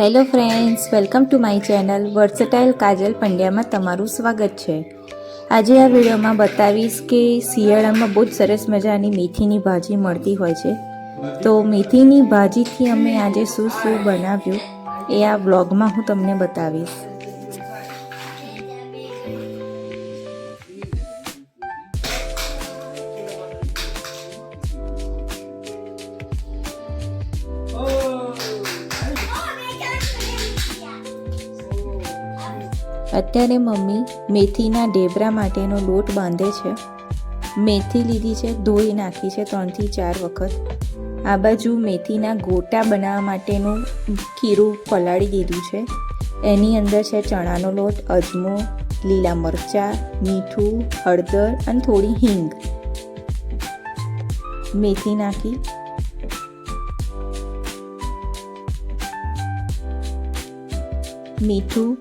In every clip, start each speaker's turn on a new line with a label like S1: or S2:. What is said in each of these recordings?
S1: Hello friends, welcome to my channel versatile Kajal પંડ્યામાં તમારું સ્વાગત છે. આજે આ વિડીયોમાં બતાવીશ કે શિયાળામાં બહુ જ સરસ મજાની મેથીની ભાજી મળતી હોય છે. તો મેથીની ભાજીથી અમે આજે શું શું બનાવ્યું એ આ વ્લોગમાં હું તમને બતાવીશ. અત્યારે મમ્મી મેથીના ઢેબરા માટેનો લોટ બાંધે છે. મેથી લીધી છે, ધોઈ નાખી છે ત્રણથી ચાર વખત. આ બાજુ મેથીના ગોટા બનાવવા માટેનું ખીરું પલાળી દીધું છે. એની અંદર છે ચણાનો લોટ, અજમો, લીલા મરચાં, મીઠું, હળદર અને થોડી હિંગ. મેથી નાખી. મીઠું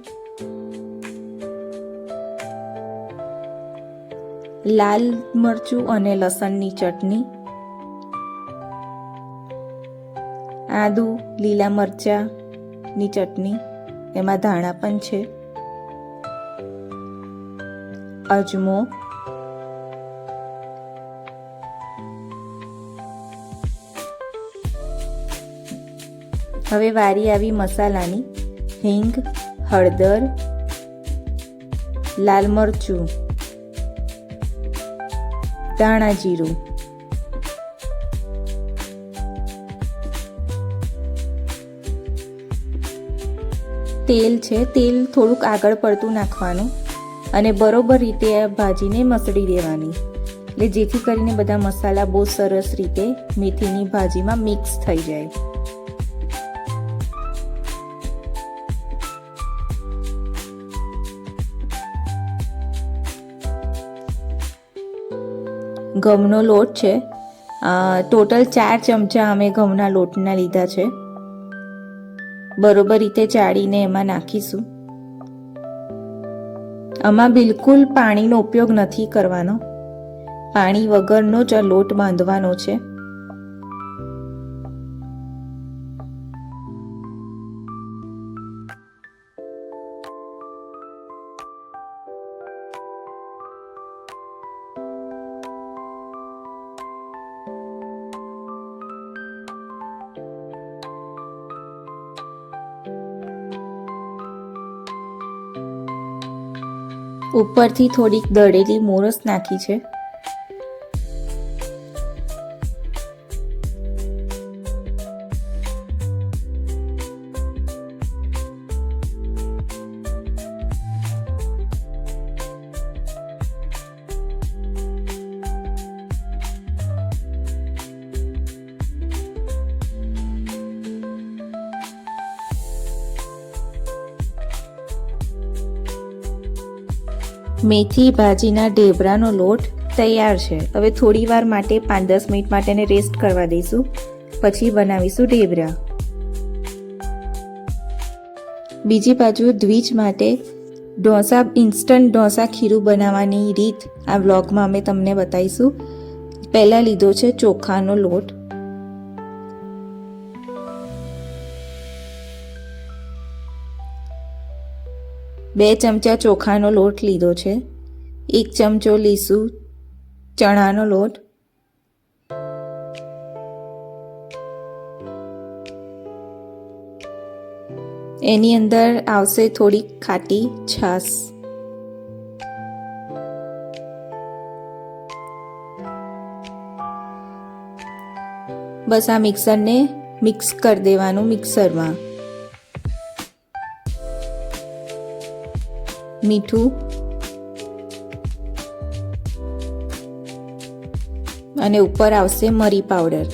S1: લાલ મરચું અને લસણની ચટણી, આદુ, લીલા મરચાની ચટણી, એમાં ધાણા પણ છે, અજમો, હવે વારી આવી મસાલાની હિંગ, હળદર, લાલ મરચું ધાણા જીરું. તેલ છે, તેલ થોડુંક આગળ પડતું નાખવાનું અને બરોબર રીતે ભાજીને મસળી દેવાની. એટલે જેથી કરીને બધા મસાલા બહુ સરસ રીતે મેથીની ભાજીમાં મિક્સ થઈ જાય. ઘઉંનો લોટ છે. ટોટલ ચાર ચમચા અમે ઘઉંના લોટના લીધા છે. બરોબર રીતે ચાળીને એમાં નાખીશું. આમાં બિલકુલ પાણીનો ઉપયોગ નથી કરવાનો. પાણી વગરનો જ લોટ બાંધવાનો છે. ઉપરથી થોડીક દળેલી મોરસ નાખી છે. મેથી, ભાજીના ઢેબરાનો લોટ તૈયાર છે. હવે થોડી વાર માટે પાંચ દસ મિનિટ માટે રેસ્ટ કરવા દઈશું. પછી બનાવીશું ઢેબરા. બીજી બાજુ દ્વિજ માટે ઢોસા ઇન્સ્ટન્ટ ઢોસા ખીરું બનાવવાની રીત આ વ્લોગમાં અમે તમને બતાવીશું. પહેલાં લીધો છે ચોખાનો લોટ. બે ચમચા ચોખાનો લોટ લીધો છે. એક ચમચો લીસું ચણાનો લોટ. એની અંદર આવશે થોડી ખાટી છાશ. બસ આ મિક્સરને મિક્સ કરી દેવાનું મિક્સરમાં. મીઠું અને ઉપર આવશે મરી પાવડર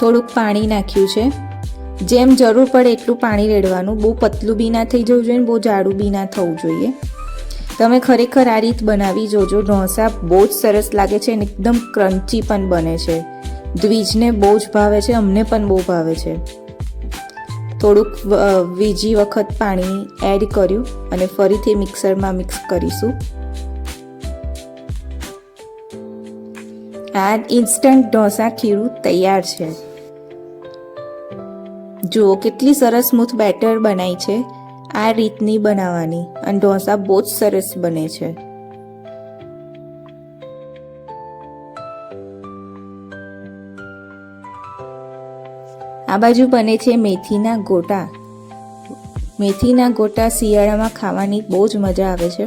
S1: થોડુંક પાણી નાખ્યું છે. જેમ જરૂર પડે એટલું પાણી રેડવાનું. બહુ પતલું બી ના થઈ જવું જોઈએ બહુ જાડું બી ના થવું જોઈએ. તમે ખરેખર આ રીત બનાવી જોજો. ઢોસા બહુ જ સરસ લાગે છે અને એકદમ ક્રન્ચી પણ બને છે. દ્વિજને બહુ જ ભાવે છે, અમને પણ બહુ ભાવે છે. થોડુંક વીજી વખત પાણી એડ કર્યું અને ફરીથી મિક્સરમાં મિક્સ કરીશું. આ ઇન્સ્ટન્ટ ઢોસા ખીરું તૈયાર છે. જુઓ કેટલી સરસ સ્મૂથ બેટર બનાવી છે. આ રીતની બનાવવાની અને ઢોસા બહુ જ સરસ બને છે. આ બાજુ બને છે મેથીના ગોટા. મેથીના ગોટા શિયાળામાં ખાવાની બહુ જ મજા આવે છે.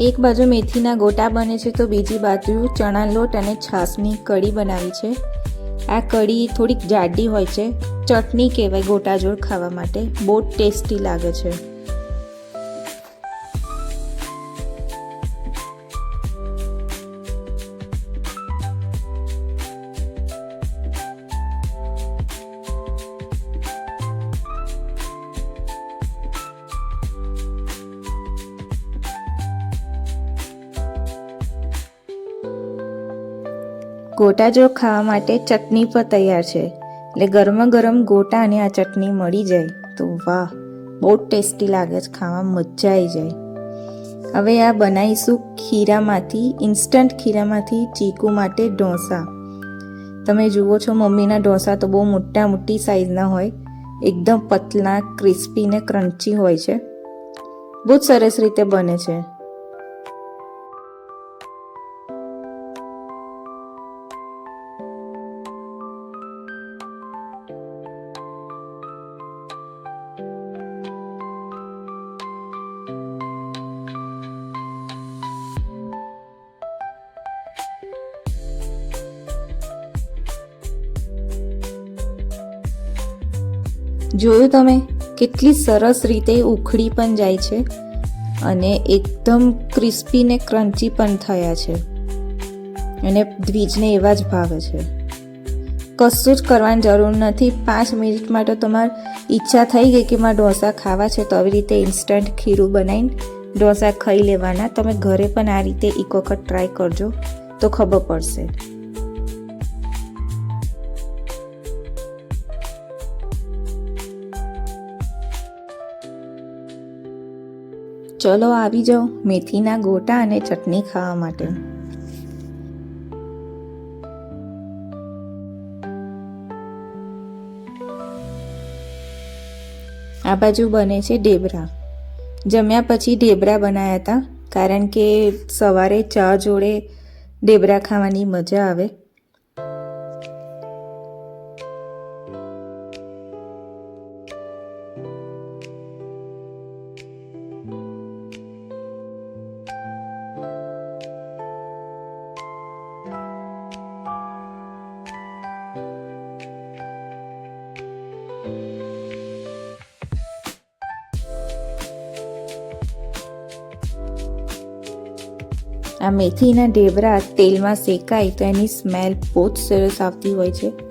S1: એક બાજુ મેથીના ગોટા બને છે તો બીજી બાજુ ચણા લોટ અને છાશની કઢી બનાવી છે. આ કઢી થોડીક જાડી હોય છે. ચટણી કહેવાય ગોટા જોડ ખાવા માટે. બહુ ટેસ્ટી લાગે છે. ગોટા જો ખાવા માટે ચટણી પણ તૈયાર છે. એટલે ગરમા ગરમ ગોટા અને આ ચટણી મળી જાય. તો વાહ, બહુ ટેસ્ટી લાગે છે, ખાવા મજા આવી જાય. હવે આ બનાવીશું ખીરામાંથી ઇન્સ્ટન્ટ ખીરામાંથી ચીકુ માટે ઢોસા. તમે જુઓ છો મમ્મીના ઢોસા તો બહુ મોટા મોટી સાઈઝના હોય. એકદમ પતલા ક્રિસ્પી ને ક્રન્ચી હોય છે. બહુ જ સરસ રીતે બને છે. જોયું તમે? કેટલી સરસ રીતે ઉખડી પણ જાય છે અને એકદમ ક્રિસ્પી ને ક્રન્ચી પણ થયા છે. અને દ્વિજને એવા જ ભાવે છે. કશું જ કરવાની જરૂર નથી. પાંચ મિનિટ માટે તમારે ઈચ્છા થઈ ગઈ કે મારે ઢોસા ખાવા છે તો આવી રીતે ઇન્સ્ટન્ટ ખીરું બનાવીને ઢોસા ખાઈ લેવાના. તમે ઘરે પણ આ રીતે એક વખત ટ્રાય કરજો તો ખબર પડશે. ચલો આવી જાઓ મેથીના ગોટા અને ચટણી ખાવા માટે. આ બાજુ બને છે ઢેબરા. જમ્યા પછી ઢેબરા બનાવ્યા હતા, કારણ કે સવારે ચા જોડે ઢેબરા ખાવાની મજા આવે. આ મેથીના ઢેબરા તેલમાં શેકાય તો એની સ્મેલ બહુ જ સરસ આવતી હોય છે.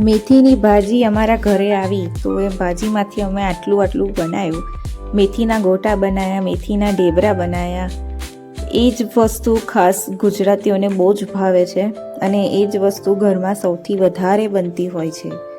S1: મેથીની ભાજી અમારા ઘરે આવી તો એ ભાજીમાંથી અમે આટલું આટલું બનાવ્યું. મેથીના ગોટા બનાવ્યા મેથીના ઢેબરા બનાવ્યા એ જ વસ્તુ ખાસ ગુજરાતીઓને બહુ જ ભાવે છે અને એ જ વસ્તુ ઘરમાં સૌથી વધારે બનતી હોય છે.